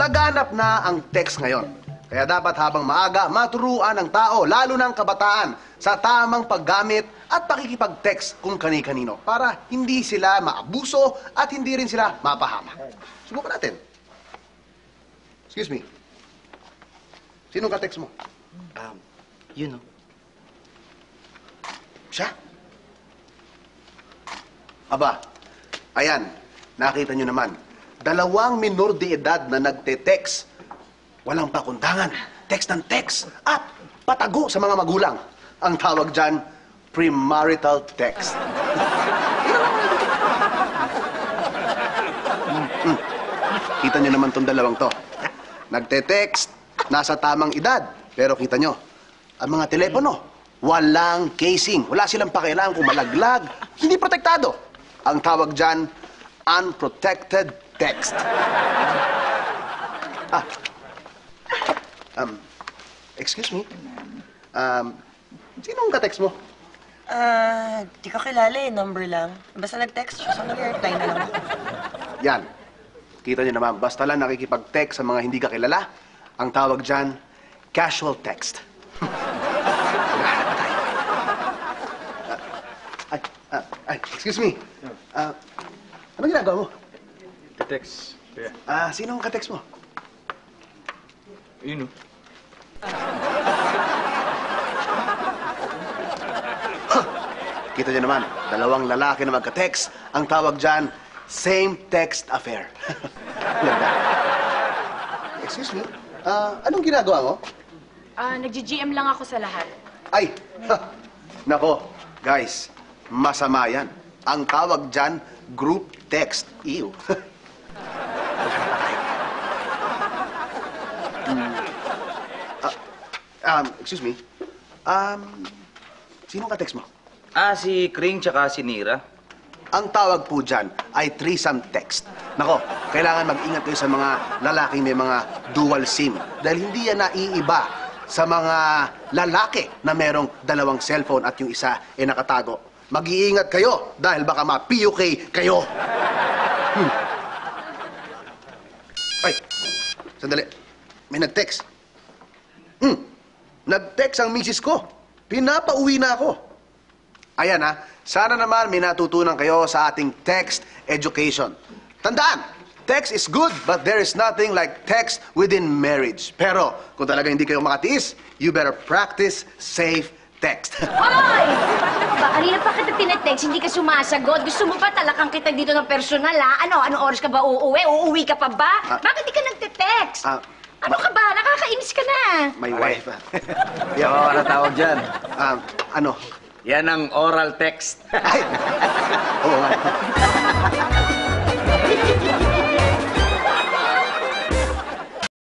laganap na ang text ngayon. Kaya dapat habang maaga, maturuan ng tao, lalo ng kabataan, sa tamang paggamit at pakikipag-text kung kani-kanino para hindi sila maabuso at hindi rin sila mapahamak. Subukan natin. Excuse me. Sinong ka-text mo? Um, yun oh. Siya? Aba, ayan, nakita nyo naman. Dalawang minor de edad na nagte-text. Walang pakundangan, text ng text, at patago sa mga magulang. Ang tawag dyan, premarital text. Kita nyo naman tong dalawang to. Nagte-text, nasa tamang edad. Pero kita nyo, ang mga telepono, walang casing. Wala silang pakialam kung malaglag. Hindi protektado. Ang tawag dyan, unprotected text. Ah. Um, excuse me. Um, sinong ka-text mo? Ah, di ko kilala eh, number lang. Basta nag-text siya, so nag-reply na lang. Yan. Kita niyo naman, basta lang nakikipag-text sa mga hindi ka kilala, ang tawag dyan, casual text. Tayo. Ah, ay, ah, ay, excuse me. Ah, ano ginagawa mo? Text. Kaya, Ah, sino ang ka-text mo? yun oh. Kita niyo naman, dalawang lalaki na magka-text, ang tawag dyan, same-text affair. Ganda. Excuse me, ah, anong ginagawa mo? Ah, nag-GM lang ako sa lahat. Ay, ha, nako, guys, masama yan. Ang tawag dyan, group text. Ew. Hmm. Ah, um, excuse me. Um, sino ka text mo? Ah, si Kring tsaka si Nira. Ang tawag po dyan ay threesome text. Nako, kailangan mag-ingat kayo sa mga lalaking may mga dual SIM. Dahil hindi yan naiiba sa mga lalaki na merong dalawang cellphone at yung isa ay nakatago. Mag-iingat kayo dahil baka ma-PUK kayo. Hmm. Sandali. May nag-text. Hmm. Nag-text ang misis ko. Pinapauwi na ako. Ayan ha, sana naman may natutunan kayo sa ating text education. Tandaan, text is good, but there is nothing like text within marriage. Pero kung talaga hindi kayo makatiis, you better practice safe text. Hoy! Ba, kanina pa kita tinetext, hindi ka sumasagot. Gusto mo pa talakang kita dito ng personal, ha? Ano, anong oras ka ba uuwi? Uuwi ka pa ba? Ah. Bakit di ka nagte-text? Ah, ano ka ba? Nakakainis ka na. My wife. Yo, ano tawag dyan? Um, ano? Yan ang oral text. Ay!